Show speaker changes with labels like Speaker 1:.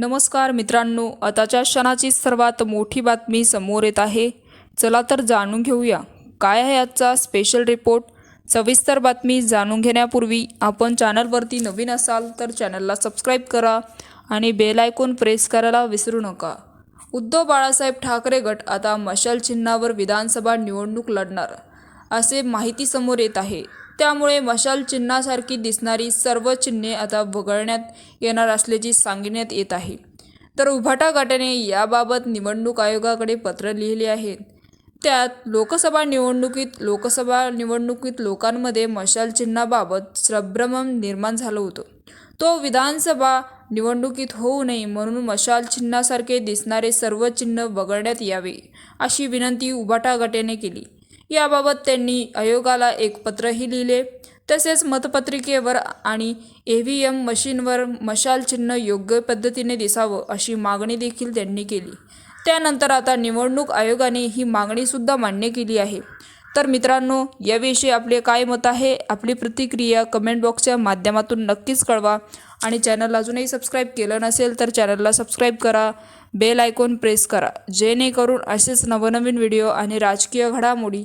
Speaker 1: नमस्कार मित्रांनो आताच्या क्षणाची सर्वात मोठी बातमी समोर येत आहे. चला तर जाणून घेऊया. काय आहे आजचा स्पेशल रिपोर्ट सविस्तर बातमी जाणून घेण्यापूर्वी आपण चॅनलवरती नवीन असाल तर चॅनलला सबस्क्राईब करा आणि बेल आयकॉन प्रेस करायला विसरू नका. उद्धव बाळासाहेब ठाकरे गट आता मशाल चिन्हावर विधानसभा निवडणूक लढणार असे माहिती समोर येत आहे. त्यामुळे मशाल चिन्हासारखी दिसणारी सर्व चिन्हे आता वगळण्यात येणार असल्याची सांगण्यात येत आहे. तर उभाटा गटाने याबाबत निवडणूक आयोगाकडे पत्र लिहिले आहे. त्यात लोकसभा निवडणुकीत लोकसभा निवडणुकीत लोकांमध्ये मशाल चिन्हाबाबत संभ्रम निर्माण झालं होतं. तो विधानसभा निवडणुकीत होऊ नये म्हणून मशाल चिन्हासारखे दिसणारे सर्व चिन्ह वगळण्यात यावे अशी विनंती उभाटा गटाने केली. याबाबत त्यांनी आयोगाला एक पत्रही लिहिले. तसेच मतपत्रिकेवर आणि ए व्ही एम मशीनवर मशाल चिन्ह योग्य पद्धतीने दिसावं अशी मागणी देखील त्यांनी केली. त्यानंतर आता निवडणूक आयोगाने ही मागणीसुद्धा मान्य केली आहे. तर मित्रांनो याविषयी आपले काय मत आहे? आपली प्रतिक्रिया कमेंट बॉक्सच्या माध्यमातून नक्कीच कळवा. आणि चॅनल अजूनही सबस्क्राईब केलं नसेल तर चॅनलला सबस्क्राईब करा. बेल आयकॉन प्रेस करा. जेणेकरून असेच नवनवीन व्हिडिओ आणि राजकीय घडामोडी